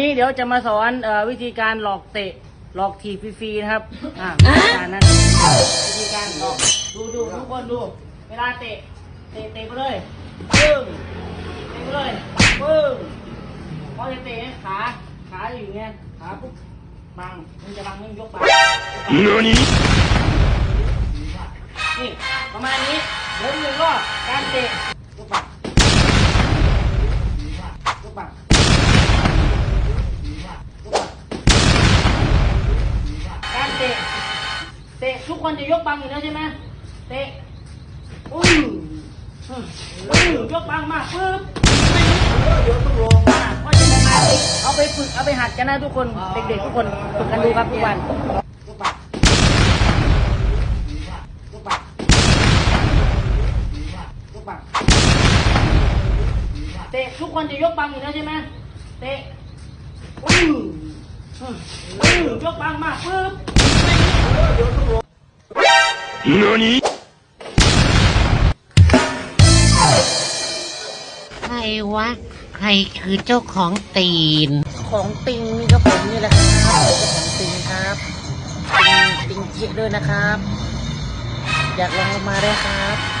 นี่เดี๋ยวจะมาสอนเอ่อวิธีการหลอกเตะหลอกถีบฟรีๆนะครับ อ่าวิธีการนั้นวิธีการหลอกดูดูทุกคนดู เวลาเตะเตะเตะไปเลยปึ้งเตะไปเลยปึ้งพอจะเตะขาขาอยู่อย่างเงี้ยขาปุ๊บบังมันจะบังมันยกบัง何นี่ประมาณนี้เดี๋ยวหนึ่งรอบการเตะ เตะทุกคนจะยกบังอยู่แล้วใช่ไหมเตะอุ้ยอืมอุ้ยยกบังมากปึ๊บเดี๋ยวต้องลงมาเพราะฉะนั้นเอาไปฝึกเอาไปหัดกันนะทุกคนเด็กๆทุกคนฝึกกันดูครับทุกวันเตะทุกคนจะยกบังอยู่แล้วใช่ไหมเตะอุ้ยอือยกบังมากปึ๊บ 何ใครวะ ใครคือเจ้าของตีน ของติงนี่ก็ผมนี่แหละครับเจ้าของติงครับติงติงเจ๊ด้วยนะครับ อยากลองมาได้ครับ